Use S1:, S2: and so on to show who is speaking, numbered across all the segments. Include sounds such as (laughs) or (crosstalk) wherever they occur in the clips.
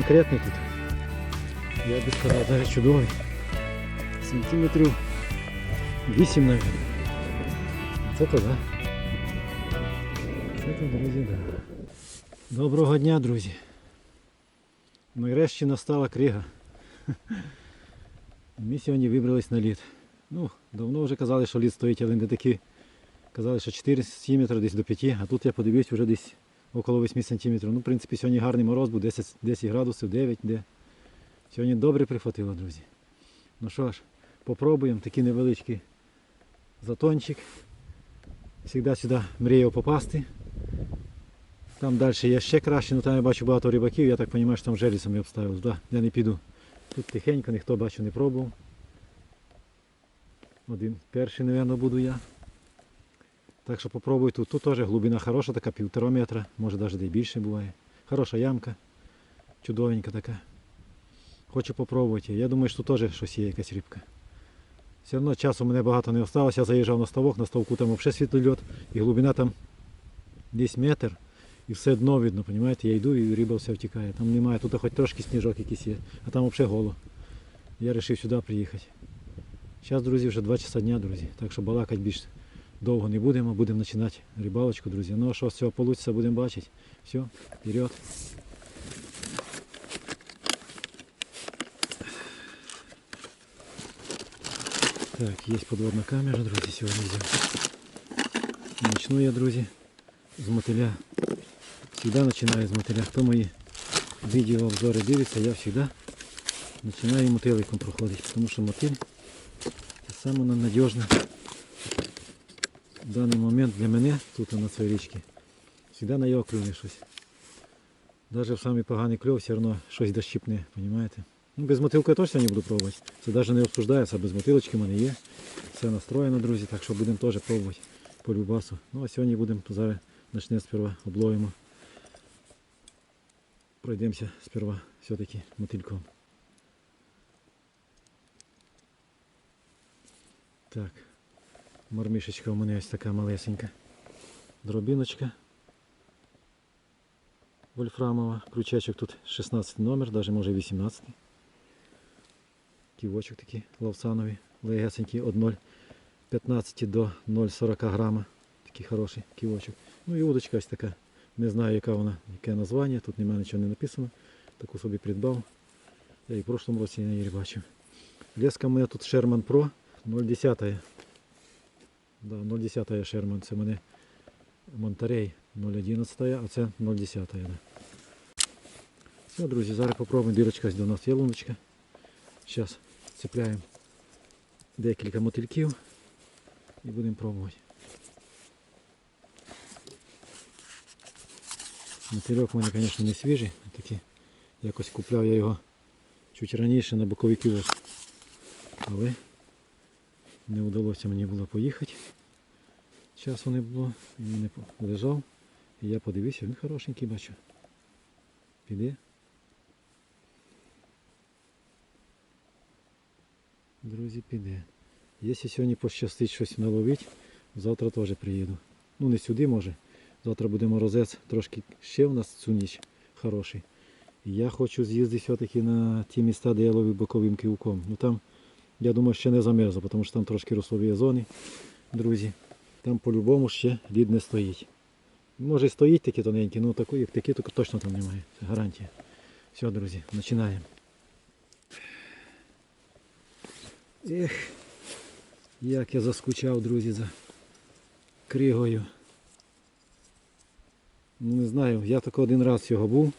S1: конкретний тут. Я би сказав, навіть чудовий. Сантиметрів 8 навіть. Це то да. Це то, друзі, да. Доброго дня, друзі. Нарешті настала крига. (laughs) Ми сьогодні вибрались на лід. Ну, давно вже казали, що лід стоїть, але не такі. Казали, що 4 метри десь до 5, а тут я подивився вже десь около 8 сантиметрів. Ну, в принципі, сьогодні гарний мороз був, 10, 10 градусів, 9 де. Сьогодні добре прихватило, друзі. Ну що ж, попробуємо такий невеличкий затончик. Завжди сюди мріяв попасти. Там далі є ще краще, але там я бачу багато рибаків, я так розумію, що там желісами обставили. Да, я не піду. Тут тихенько, ніхто бачу не пробував. Один перший, мабуть, буду я. Так що попробуй тут. Тут теж глибина хороша, така півтора метра, може навіть й більше буває. Хороша ямка, чудовенька така. Хочу попробувати. Я думаю, що тут теж щось є, якась рибка. Все одно часу мене багато не осталося. Я заїжджав на ставок, на ставку там взагалі світлольот, і глибина там десь метр. І все дно видно, розумієте? Я йду і риба все втікає. Там немає, тут хоч трошки сніжок якийсь є, а там взагалі голо. Я вирішив сюди приїхати. Зараз, друзі, вже 2 часа дня, друзі. Так що балакати більше довго не будемо, будемо починати рибалочку, друзі. Ну а що з цього вийде, будемо бачити. Все, вперед. Так, є подводна камера, друзі, сьогодні взяв. Начну я, друзі, з мотиля. Всегда починаю з мотиля. Хто мої відео обзори дивиться, я завжди починаю мотиликом проходити, тому що мотиль це саме надіжне в даний момент для мене тут на цій річці. Завжди на його клюне щось. Навіть в самий поганий кльов все одно щось дощипне, розумієте? Ну, без мотилка я точно не буду пробувати. Це навіть не обсуждається, без мотилочки в мене є. Все настроєно, друзі, так що будемо теж пробувати по любасу. Ну а сьогодні будемо зараз почнемо сперва обловимо. Пройдемося сперва все-таки мотильком. Так. Мармишечка у мене ось така малесенька. Дробіночка. Вольфрамова. Крючечок тут 16 номер, навіть може 18. Ківочок такий лавсановий, легесенький від 0,15 до 0,40 грама. Такий хороший ківочок. Ну і удочка ось така. Не знаю яка вона, яке названня, тут немає нічого не написано. Таку собі придбав. Я і в прошлому році її рибачив. Леска мене тут Sherman Pro 0,10. Да, 0,10 Sherman, це мене Монтерей 0,11, а це 0,10. Да. Все, друзі, зараз попробуємо. Дірочка до нас є луночка. Зараз цепляємо декілька мотильків і будемо пробувати. Мотильок у мене, звісно, не свіжий, такий. Якось купляв я його чуть раніше на боковий кіоск. Але не вдалося мені було поїхати. Часу не було, він не лежав. І я подивився, він хорошенький бачу. Піде. Друзі, піде. Якщо сьогодні пощастить щось наловити, завтра теж приїду. Ну не сюди може. Завтра буде морозець, трошки ще в нас цю ніч хороший. Я хочу з'їздити все-таки на ті міста, де я ловив боковим кивком. Ну там, я думаю, ще не замерзло, тому що там трошки руслові зони, друзі. Там по-любому ще лід не стоїть. Може і стоїть такі тоненькі, ну такі, як такі, то точно там немає. Це гарантія. Все, друзі, починаємо. Ех, як я заскучав, друзі, за кригою. Не знаю, я тільки один раз його був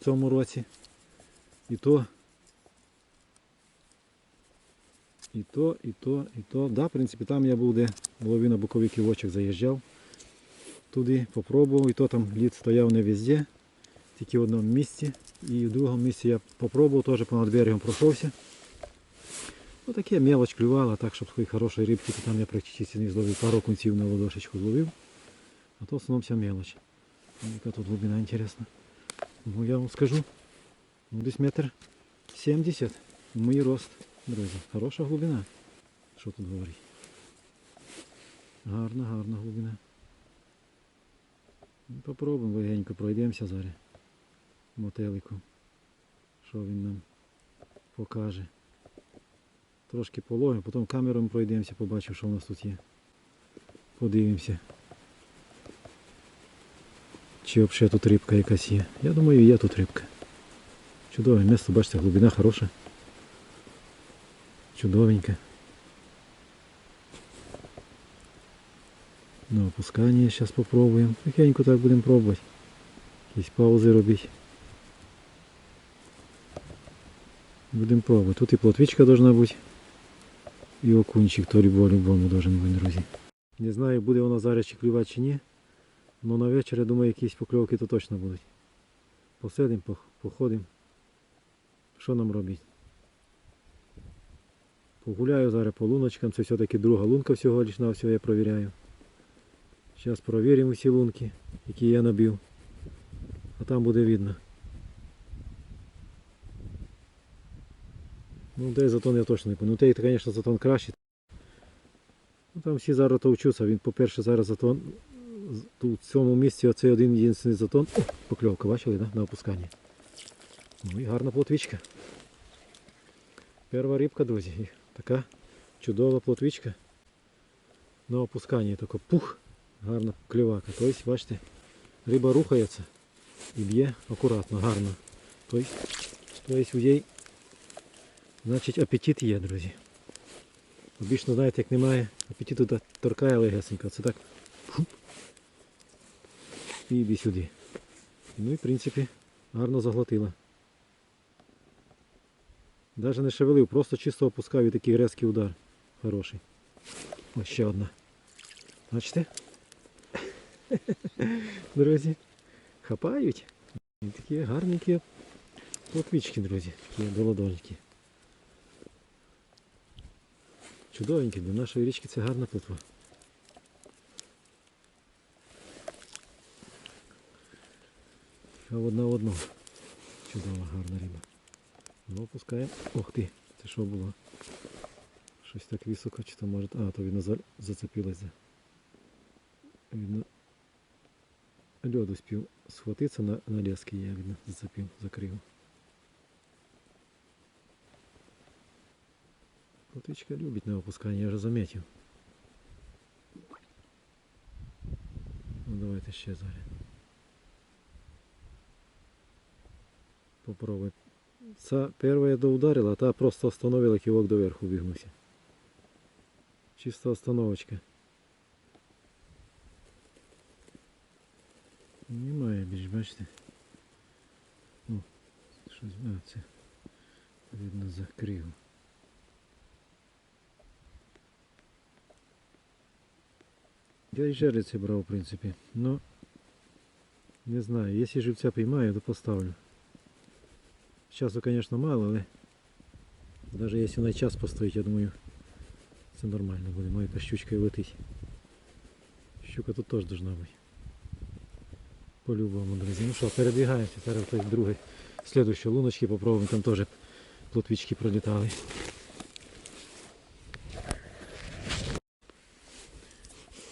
S1: в цьому році. І то. І то, і то, і то. Да, в принципі, там я був, де половина боковий ківочок заїжджав. Туди попробував, і то там лід стояв не везде, тільки в одному місці. І в другому місці я попробував, теж понад берегом пройшовся. Ну таке мелоч клювала, так, щоб такої хорошої рибки, то там я практично не зловив, пару кунців на ладошечку зловив. А то в основному вся мелоч. Ну, Яка тут глибина інтересна. Ну я вам скажу, ну, десь метр 70. Мій рост, друзі. Хороша глибина. Що тут говорить? Гарна, гарна глибина. Ну, Попробуємо легенько пройдемося зараз. мотелику. Що він нам покаже. Трошки пологи, потім камером пройдемося, побачимо, що в нас тут є. Подивимося. Чи взагалі тут рибка якась є. Я думаю, є тут рибка. Чудове місце, бачите, глибина хороша. Чудовеньке. На опускання зараз попробуємо. Тихенько так будемо пробувати. Якісь паузи робити. Будемо пробувати. Тут і плотвичка должна бути. І окунчик то любо-любому должен бути, друзі. Не знаю, буде вона зараз чи клювати чи ні. Но на вечір, я думаю, якісь покльовки то точно будуть. Посидимо, пох- походимо. Що нам робити? Погуляю зараз по луночкам. Це все-таки друга лунка всього лиш на всього я провіряю. Зараз провіримо усі лунки, які я набив. А там буде видно. Ну, де затон я точно не пам'ятаю. Ну, той, звісно, затон кращий. Ну, там всі зараз товчуться. Він, по-перше, зараз затон в цьому місці оцей один єдиний затон. О, покльовка, бачили, да? на опусканні. Ну і гарна плотвичка. Перша рибка, друзі. Така чудова плотвичка. На опусканні тако пух, гарна клювака. Тобто, бачите, риба рухається і б'є акуратно, гарно. Тобто, у їй значить апетит є, друзі. Обічно, знаєте, як немає апетиту, то торкає легесенько. Це так. Фуп. І йди сюди. Ну і в принципі гарно заглотила. Навіть не шевелив, просто чисто опускав і такий резкий удар. Хороший. Ось ще одна. Бачите? (laughs) Друзі. Хапають. Такі гарненькі плотвички, друзі. Такі долодонькі. Чудовенькі, для нашої річки це гарна плотва. А одна одну. Чудова, гарна риба. Ну, опускаємо. Ох ти, це що було? Щось так високо, чи то може. А, то за... зацепилося. Видно. Льод успів схватитися на, на лески, я видно зацепив, закрив. Плотвичка любить на опускання, я вже заметив. Ну давайте ще зараз. Попробуй. Ця перша доударила, та просто остановила кивок доверху вигнувся. Чисто остановочка. Немає більш, бачите. Ну, щось, а, це видно за криву. Я і жерлиці брав, в принципі. Ну, не знаю, якщо живця піймаю, то поставлю. Часу, звісно, мало, але навіть якщо на час постоїть, я думаю, це нормально буде. Моя якась щучка і. Щука тут теж должна бути. По-любому, друзі. Ну що, передвигаємося, зараз той другий. Слідуючі луночки попробуємо, там теж плотвички пролітали.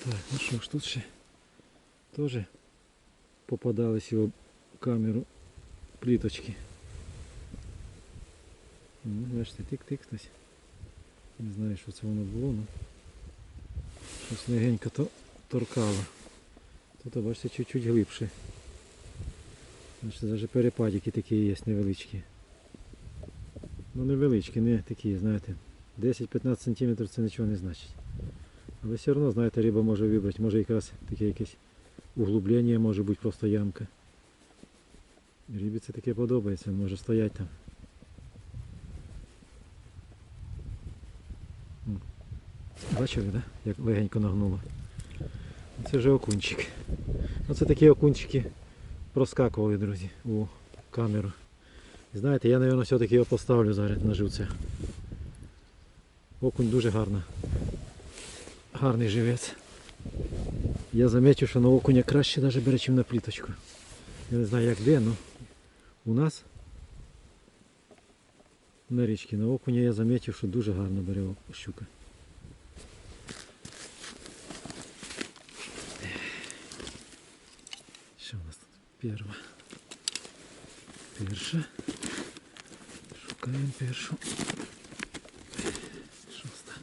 S1: Так, ну що ж, тут ще теж попадались його камеру пліточки. Ну, бачите, тик-тик хтось. Не знаю, що це воно було, ну. Щось легенько то торкало. Тут, бачите, чуть-чуть глибше. Бачите, навіть перепадики такі є невеличкі. Ну невеличкі, не такі, знаєте. 10-15 см це нічого не значить. Але все одно, знаєте, риба може вибрати, може якраз таке якесь углублення, може бути просто ямка. Рибі це таке подобається, може стояти там. Бачили, да? як легенько нагнуло. Це вже окунчик. Оце такі окунчики проскакували, друзі, у камеру. Знаєте, я, мабуть, все-таки його поставлю зараз на живця. Окунь дуже гарна. Гарний живець. Я замітив, що на окуня краще навіть бере, ніж на пліточку. Я не знаю як де, але у нас на річці на окуня я замітив, що дуже гарно бере щука. Перва. Перша. Шукаємо першу. Шоста.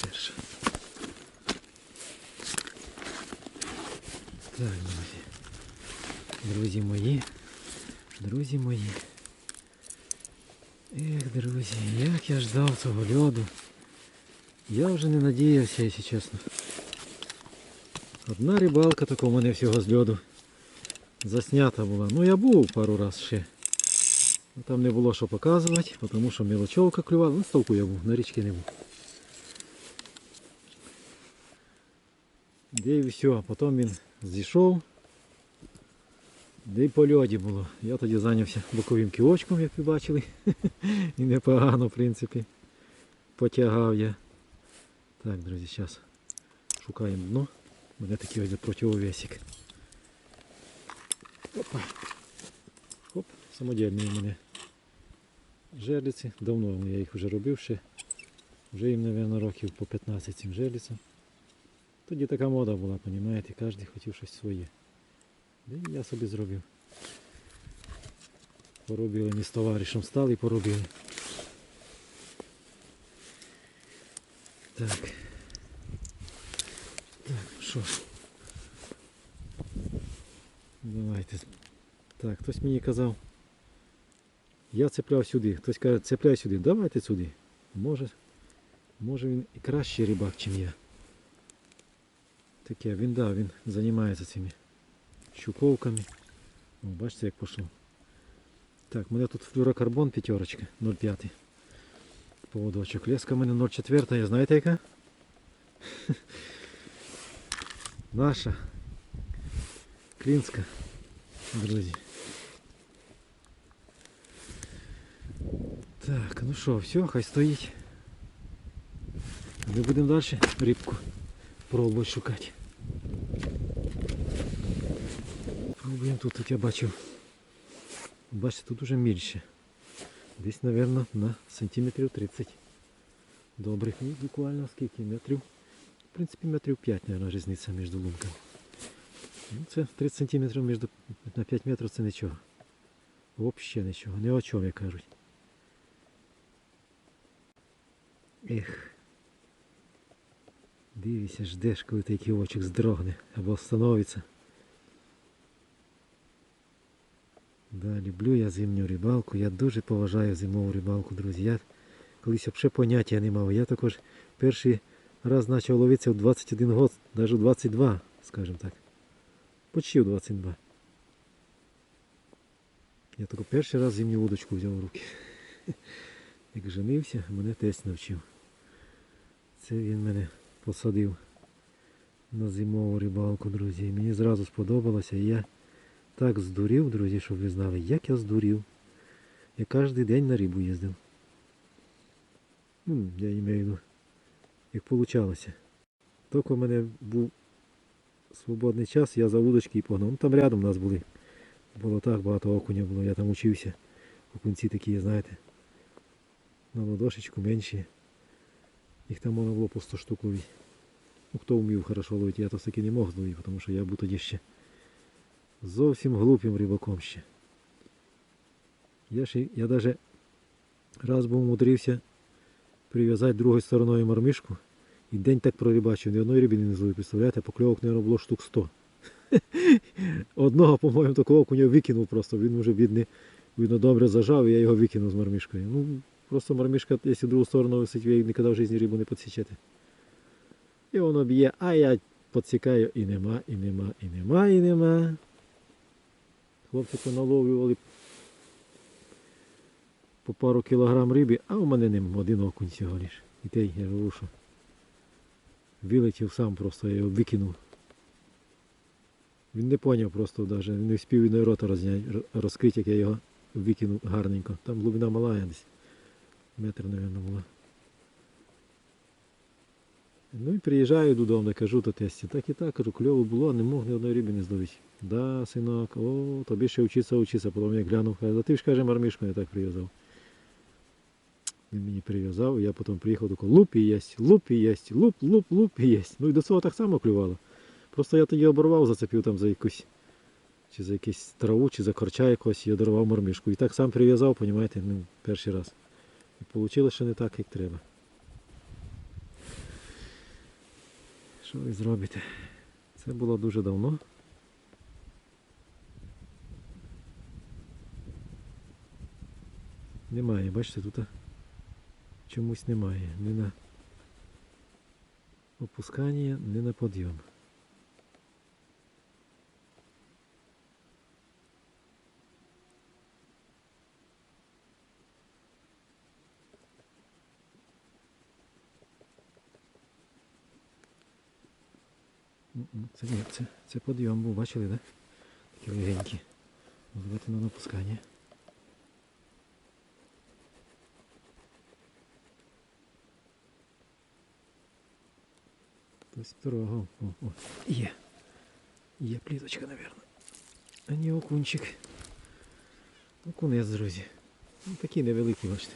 S1: Перша. Так, друзі. Друзі мої. Друзі мої. Ех, друзі, як я ждав цього льоду. Я вже не надіявся, якщо чесно. Одна рибалка така у мене всього з льоду Заснята була. Ну я був пару раз ще. Ну, Там не було що показувати, тому що мілочовка клювала. На ставку я був, на річки не був. Де і все, а потім він зійшов. Де й по льоді було. Я тоді зайнявся боковим кілочком, як ви бачили. (laughs) І непогано, в принципі. Потягав я. Так, друзі, зараз шукаємо дно. У мене такий ось противовесик. Опа. Хоп, самодільні у мене жерлиці. Давно я їх вже робив ще. Вже їм, мабуть, років по 15 цим жерлицям. Тоді така мода була, розумієте, кожен хотів щось своє. І я собі зробив. Поробили ми з товаришем стали і поробили. Так. Так, що? ж. Давайте. Так, хтось мені казав. Я цепляв сюди. Хтось каже, цепляй сюди. Давайте сюди. Може, може він і кращий рибак, ніж я. Таке, він да, він займається цими щуковками. О, бачите, як пішло. Так, у мене тут флюрокарбон п'ятерочка 0,5. Поводочок. Леска в мене 0,4, знаєте яка? (laughs) Наша. Клінська. Друзі. Так, ну що, все, хай стоїть. Ми будемо далі рибку пробувати шукати. Пробуємо тут, тут я бачив. Бачите, тут уже більше. Десь, мабуть, на сантиметрів 30. Добрих, ну буквально скільки метрів. В принципі, метрів 5, мабуть, різниця між лунками. Ну, це 30 сантиметрів між, на 5 метрів це нічого. Взагалі нічого. Не о чому, як кажуть. Ех. Дивися, ждеш, коли той кілочок здрогне або встановиться. Да, люблю я зимню рибалку. Я дуже поважаю зимову рибалку, друзі. Я колись взагалі поняття не мав. Я також перший раз почав ловитися в 21 год, навіть в 22, скажімо так. Почти в 22. Я тільки перший раз зимню удочку взяв в руки. (laughs) Як женився, мене тесть навчив. Це він мене посадив на зимову рибалку, друзі. Мені зразу сподобалося. І я так здурів, друзі, щоб ви знали, як я здурів. Я кожен день на рибу їздив. Ну, я маю в виду, як получалося. Тільки в мене був свободний час, я за удочки і погнав. Ну, там рядом у нас були. Було так багато окуня було, я там учився. Окунці такі, знаєте, на ладошечку менші. Їх там можна було по 100 штук ловити. Ну, хто вмів хорошо ловити, я то все-таки не мог зловити, тому що я був тоді ще зовсім глупим рибаком ще. Я ще, я даже раз був умудрився прив'язати другою стороною мармишку і день так прорибачив, ні одної риби не зловив, представляєте, покльовок, мабуть, було штук 100. (laughs) Одного, по-моєму, такого окуня викинув просто, він вже бідний, видно, добре зажав, і я його викинув з мармишкою. Ну, просто мармишка, якщо в другу сторону висить, ви ніколи в житті рибу не підсічете. І воно б'є, а я підсікаю і нема, і нема, і нема, і нема. Хлопці поналовлювали по пару кілограм риби, а у мене нема один окунь всього лиш. І той, я говорю, що вилетів сам просто, я його викинув. Він не поняв просто навіть, не встиг він рота розкрити, як я його викинув гарненько. Там глибина мала десь. Метр, мабуть, була. Ну і приїжджаю додому, кажу до тесті, так і так, кажу, кльово було, не мог ні одної риби не зловити. Да, синок, о, тобі ще вчитися, вчитися. Потім я глянув, каже, ти ж каже, мармишку не так прив'язав. Він мені прив'язав, я потім приїхав до луп і єсть, луп і єсть, луп, луп, луп і єсть. Ну і до цього так само клювало. Просто я тоді оборвав, зацепив там за якусь чи за якусь траву, чи за корча якогось я дарував мормишку. І так сам прив'язав, понімаєте, ну, перший раз. І вийшло, що не так, як треба. Що ви зробите? Це було дуже давно. Немає, бачите, тут чомусь немає. Ні на опускання, ні на підйом. Це ні, це, це підйом був, бачили, так? Такі легенькі. Ну, на опускання. Хтось трогав. О, о, є. Є пліточка, мабуть. А ні, окунчик. Окунець, друзі. Ну, такий невеликий, бачите.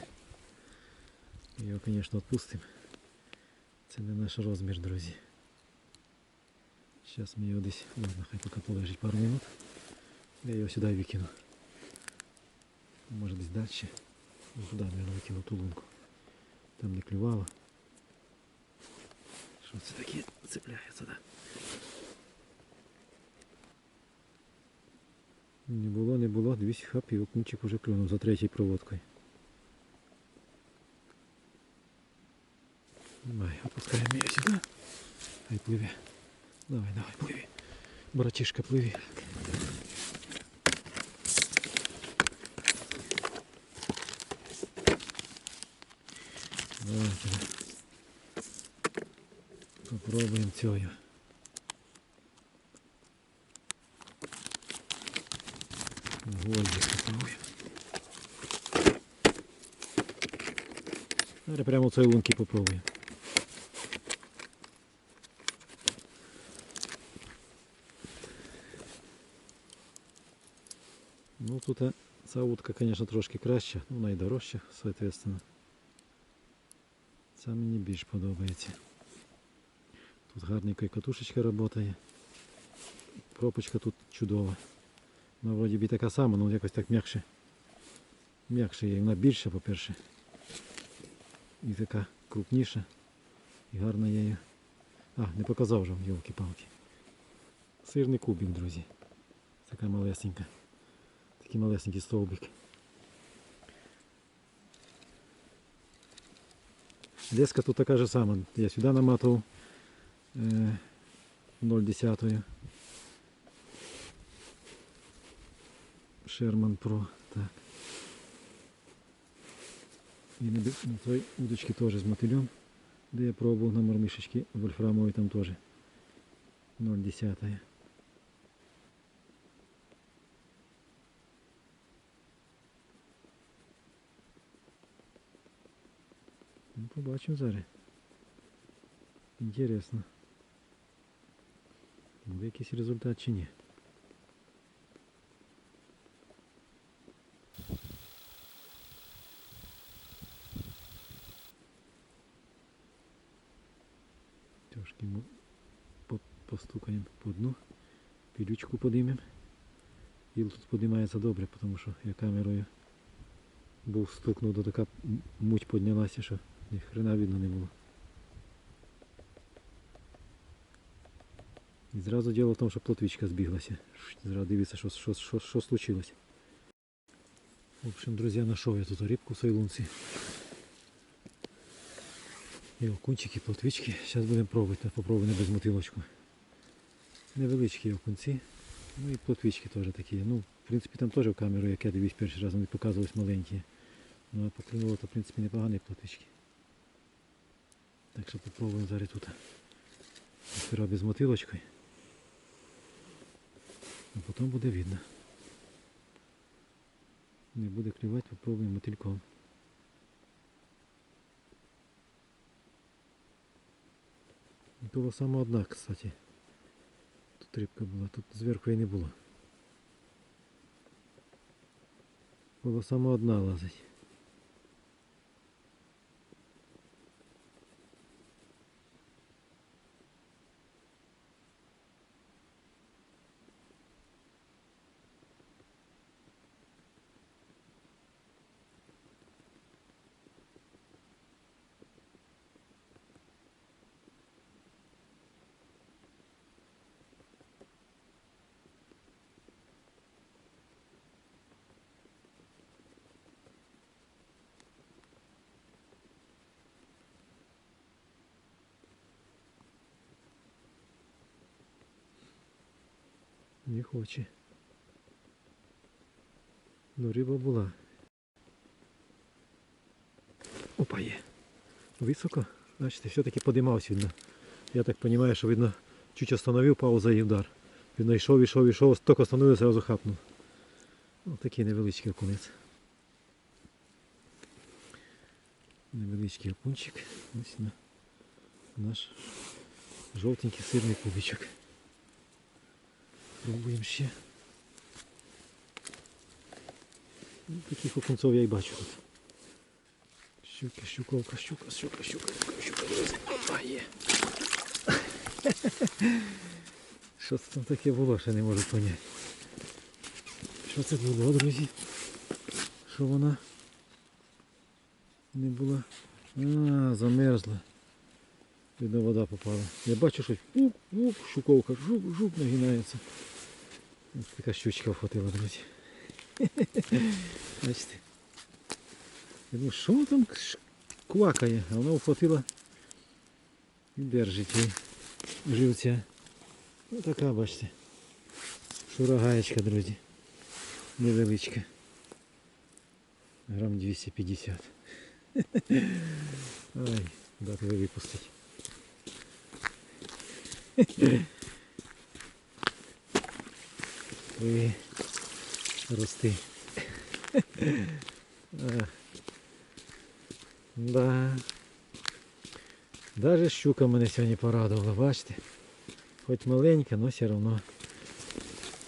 S1: Його, звісно, відпустимо. Це не наш розмір, друзі. Зараз ми його десь, ладно, хай поки полежить пару минут. Я його сюди викину. Може десь далі. Ну, Туди, мабуть, викину ту лунку. Там не клювало. Що такі цепляються, цепляється. Не було, не було, дивись, хап, і окунчик уже клюнув за третьою проводкою. Давай, опускаємо її сюди. Хай пливе. Давай, давай, пливи. Братишка, пливи. Давайте. Попробуем цього. Гвоздик попробуем. Зараз прямо цієї лунки попробуємо. Ну тут ця утка, конечно, трошки краща, ну найдорожча, соответственно. Це мені більш подобається. Тут гарненько і катушечка працює. Пропочка тут чудова. Ну, вроді би така сама, але якось так м'якше. М'якше є. Вона більша, по-перше. І така крупніша. І гарна я її. А, не показав вже, йолки-палки. Сирний кубик, друзі. Така малесенька. Такий малесенький стовбик. Леска тут така же сама. Я сюди наматував 0,10. Sherman Pro. Так. І на, бі- на той удочці теж з мотилем, де я пробував на мормишечки вольфрамовій там теж 0,10. Ну, побачимо зараз. Інтересно. Буде якийсь результат чи ні. Трошки ми по- постукаємо по дну, пілючку подимемо. Іл тут подимається добре, тому що я камерою був стукнув, то така муть піднялася, що ні хрена видно не було. І зразу діло в тому, що плотвичка збіглася. Зразу дивиться, що, що, що, що случилось. В общем, друзі, знайшов я тут рибку в своїй лунці. І окунчики, плотвички. Зараз будемо пробувати, попробуємо без мотилочку. Невеличкі окунці. Ну і плотвички теж такі. Ну, в принципі, там теж в камеру, як я дивився перший раз, вони показувались маленькі. Ну а поклюнуло, то в принципі непогані плотвички. Так що попробуємо зараз тут. Сперва без мотилочкою. А потім буде видно. Не буде клювати, попробуємо мотильком. Була саме одна, кстати. Тут рибка була, тут зверху її не було. Була саме одна лазить. Не хоче. Ну, риба була. Опа є. Високо. Бачите, все-таки подимався видно. Я так розумію, що видно, чуть остановив пауза і удар. Видно, йшов, йшов, йшов, тільки остановив, зразу хапнув. Ось такий невеличкий окунець. Невеличкий окунчик. Ось на наш жовтенький сирний кубичок. Пробуємо ще. Таких окунців я і бачу тут. Щука, щуковка, щука, щука, щука, щука, щука. Є. (laughs) Що це там таке було, ще не можу поняти. Що це було, друзі? Що вона не була? А, замерзла. Видно, вода попала. Я бачу, що щуковка, жук, жук нагинається. Ось така щучка вхватила, друзі. Бачите. Я думаю, що воно там ш- квакає, а воно вхватила і держить її живця. Ну така, бачите. Шурагаєчка, друзі. Невеличка. Грам 250. Ай, дати ви випустить. Ви рости. (laughs) Да. Даже щука мене сьогодні порадувала, бачите? Хоч маленька, але все одно.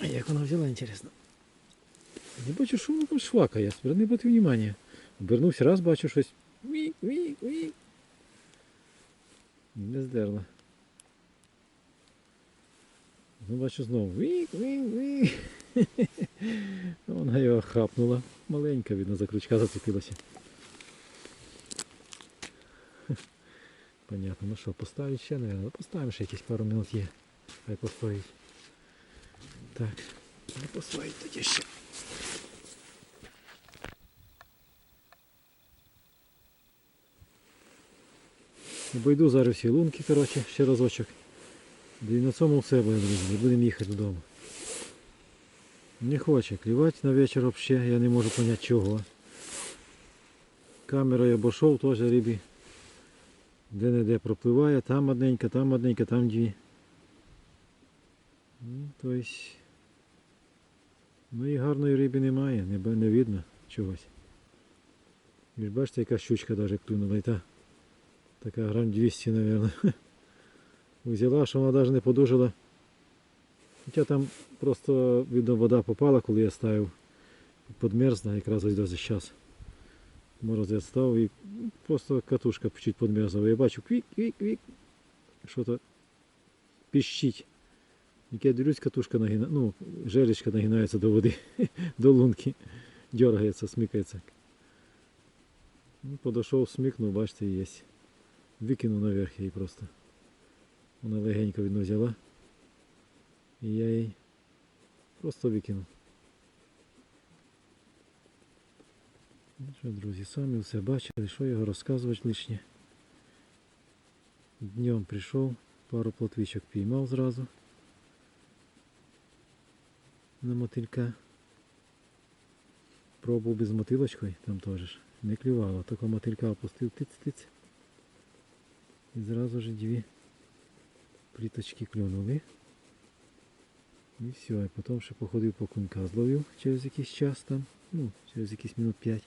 S1: Як вона взяла, інтересно. Не бачу, що вона там швакає, зверни бути внимание. Обернувся раз, бачу щось. Вік, вік, вік. Не здерла. Ну, бачу знову. Вік, вік, вік. (laughs) Вона його хапнула. Маленька, видно, за крючка зацепилася. (laughs) Понятно, ну що, поставить ще, наверное. Поставимо ще якісь пару минут є. Хай постоїть. Так, ну постоїть тоді ще. Обойду зараз всі лунки, коротше, ще разочок. Да і на цьому все буде, друзі. Будемо їхати додому. Не хоче клівати на вечір взагалі, я не можу зрозуміти чого. Камерою обійшов теж рибі. Де-не-де пропливає, там одненька, там одненька, там дві. Ну, то есть, ну і гарної риби немає, не, не видно чогось. Ви ж бачите, яка щучка навіть клюнула і та. Така грам 200, мабуть. Взяла, що вона навіть не подужала. Хоча там просто, видно, вода попала, коли я ставив. Подмерзла, якраз ось досить час. Мороз я став і просто катушка чуть подмерзла. Я бачу квік, квік, квік. Що-то піщить. Як я дивлюсь, катушка нагина... ну, жеречка нагинається до води, (laughs) до лунки. Дергається, смикається. Ну, подошов, смикнув, бачите, є. Викинув наверх її просто. Вона легенько видно взяла. І я її просто викинув. Ну що, друзі, самі все бачили, що його розказувати лишнє. Днем прийшов, пару плотвичок піймав зразу на мотилька. Пробував без мотилочкою, там теж не клювало, тільки мотилька опустив тиць-тиць. І зразу ж дві пліточки клюнули. І все, і потім ще походив по кунька зловив через якийсь час там, ну, через якісь минут 5.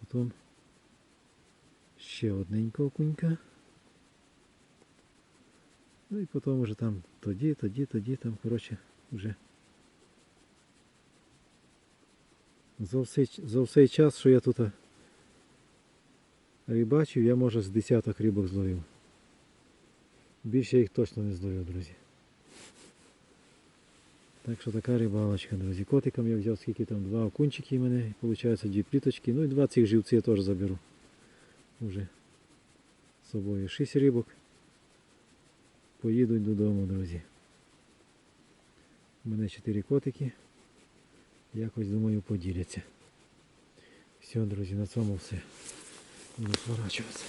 S1: Потім ще одненького кунька. Ну і потім вже там тоді, тоді, тоді, там, коротше, вже за все, за все час, що я тут рибачив, я може з десяток рибок зловив. Більше їх точно не зловив, друзі. Так що така рибалочка, друзі. Котикам я взяв скільки там два окунчики в мене, виходить дві пліточки. Ну і два цих живці я теж заберу. Уже з собою. Шість рибок. Поїдуть додому, друзі. У мене чотири котики. Якось думаю поділяться. Все, друзі, на цьому все. Буду сворачуватися.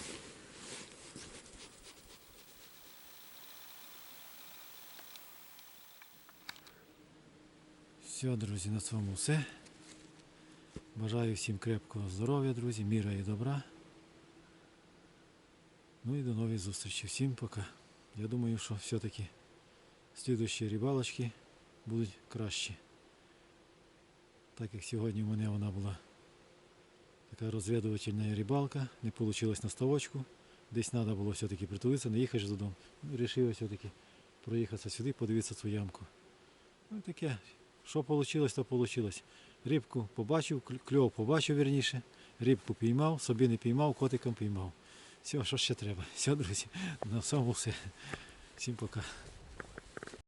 S1: Все, друзі, на цьому все. Бажаю всім крепкого здоров'я, друзі, міра і добра. Ну і до нових зустрічей. Всім пока. Я думаю, що все-таки слідущі рибалочки будуть кращі. Так як сьогодні у мене вона була така розвідувальна рибалка, не вийшло на ставочку. Десь треба було все-таки притулитися, не їхати додому. Ну, Рішив все-таки проїхатися сюди, подивитися цю ямку. Ну таке, що вийшло, то вийшло. Рибку побачив, кль- кльов побачив вірніше, рибку піймав, собі не піймав, котиком піймав. Все, що ще треба. Все, друзі, на всьому все. Всім пока.